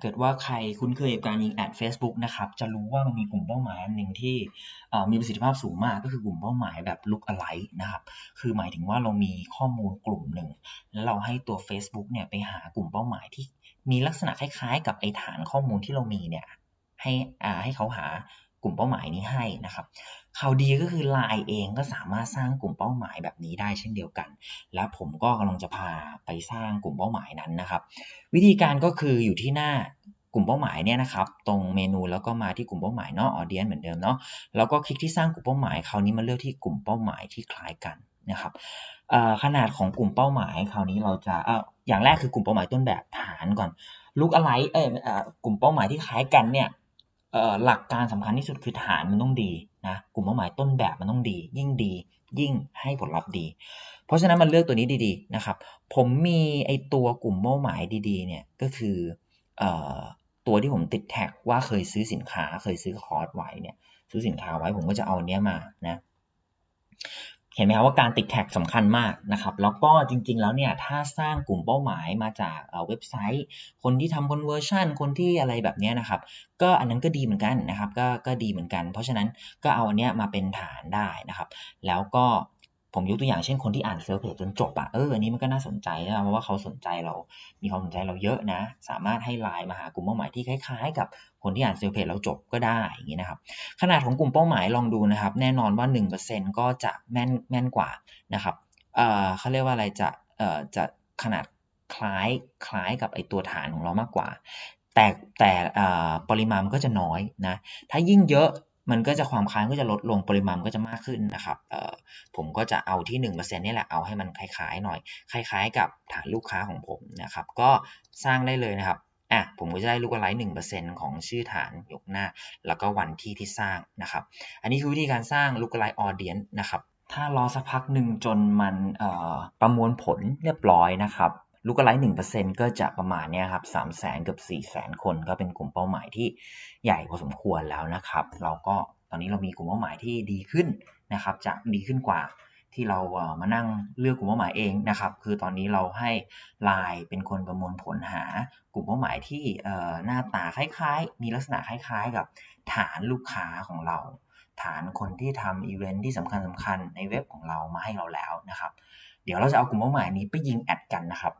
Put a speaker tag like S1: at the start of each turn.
S1: เกิดว่าใครคุ้นเคยกับการยิงแอด Facebook นะครับ จะรู้ว่ามันมีกลุ่มเป้าหมายอันหนึ่งที่มีประสิทธิภาพสูงมากก็คือกลุ่มเป้าหมายแบบ look alike นะครับ คือหมายถึงว่าเรามีข้อมูลกลุ่มหนึ่ง แล้วเราให้ตัว Facebook เนี่ยไปหากลุ่มเป้าหมายที่มีลักษณะคล้ายๆ กับไอฐานข้อมูลที่เรามีเนี่ยให้อ่าให้เขาหา กลุ่มเป้าหมายนี้ให้นะครับข่าวดีก็คือ Line เองก็สามารถสร้างกลุ่มเป้าหมายแบบนี้ได้เช่นเดียวกัน และผมก็กำลังจะพาไปสร้างกลุ่มเป้าหมายนั้นนะครับ วิธีการก็คืออยู่ที่หน้ากลุ่มเป้าหมายเนี่ยนะครับ ตรงเมนูแล้วก็มาที่กลุ่มเป้าหมายเนาะออเดียนเหมือนเดิมเนาะแล้วก็คลิกที่สร้างกลุ่มเป้าหมายคราวนี้มาเลือกที่กลุ่มเป้าหมายที่คล้ายกันนะครับขนาดของกลุ่มเป้าหมายคราวนี้เราจะอย่างแรกคือกลุ่มเป้าหมายต้นแบบฐานก่อนลุกอะไรเออกลุ่มเป้าหมายที่คล้ายกันเนี่ย หลักการสำคัญที่สุดคือฐานมันต้องดีนะกลุ่มเป้าหมายต้นแบบมันต้องดี ยิ่งดียิ่งให้ผลลัพธ์ดี เพราะฉะนั้นมันเลือกตัวนี้ดีๆนะครับ ผมมีไอตัวกลุ่มเป้าหมายดีๆเนี่ยก็คือตัวที่ผมติดแท็กว่าเคยซื้อสินค้าเคยซื้อคอร์สไว้เนี่ยซื้อสินค้าไว้ผมก็จะเอาเนี้ยมานะ เห็นไหมครับว่าการติดแท็กสำคัญมากนะครับ แล้วก็จริงๆแล้วเนี่ยถ้าสร้างกลุ่มเป้าหมายมาจากเว็บไซต์ คนที่ทำคอนเวอร์ชันคนที่อะไรแบบนี้นะครับ ก็อันนั้นก็ดีเหมือนกันนะครับ ก็ก็ดีเหมือนกัน เพราะฉะนั้นก็เอาอันเนี้ยมาเป็นฐานได้นะครับ แล้วก็ ผมยกตัวอย่างเช่นคนที่อ่านเซลล์เพจจนจบอะเอออันนี้มันก็น่าสนใจนะเพราะว่าเขาสนใจเรา มีความสนใจเราเยอะนะ สามารถให้ไลน์มาหากลุ่มเป้าหมายที่คล้ายๆ กับคนที่อ่านเซลล์เพจเราจบก็ได้อย่างนี้นะครับ ขนาดของกลุ่มเป้าหมายลองดูนะครับ แน่นอนว่า 1%ก็จะแม่นแม่นกว่านะครับเออเขาเรียกว่าอะไรจะเอ่อจะขนาดคล้ายคล้ายกับไอตัวฐานของเรามากกว่า แต่แต่ปริมาณมันก็จะน้อยนะถ้ายิ่งเยอะ มันก็จะความค้างก็จะลดลงปริมาณก็จะมากขึ้นนะครับผมก็จะเอาที่ 1%นี่แหละเอาให้มันคล้ายๆหน่อย คล้าย ๆ กับฐานลูกค้าของผมนะครับ ก็สร้างได้เลยนะครับอะผมก็จะได้ลูกไลท์หนึ่งเปอร์เซ็นต์ของชื่อฐานยกหน้า แล้วก็วันที่ที่สร้างนะครับ อันนี้คือวิธีการสร้างลูกไลท์ออเดียนนะครับ ถ้ารอสักพักหนึ่งจนมันประมวลผลเรียบร้อยนะครับ ลูกไลท์หนึ่งเปอร์เซ็นก็จะประมาณนี้ครับสามแสนเกับสี่แสนคนก็เป็นกลุ่มเป้าหมายที่ใหญ่พอสมควรแล้วนะครับ เราก็ตอนนี้เรามีกลุ่มเป้าหมายที่ดีขึ้นนะครับ จะดีขึ้นกว่าที่เรามานั่งเลือกกลุ่มเป้าหมายเองนะครับ คือตอนนี้เราให้ไลน์เป็นคนประมวลผลหากลุ่มเป้าหมายที่หน้าตาคล้ายๆ มีลักษณะคล้ายๆ กับฐานลูกค้าของเรา ฐานคนที่ทำอีเวนท์ที่สำคัญสำคัญในเว็บของเรามาให้เราแล้วนะครับ เดี๋ยวเราจะเอากลุ่มเป้าหมายนี้ไปยิงแอดกันนะครับ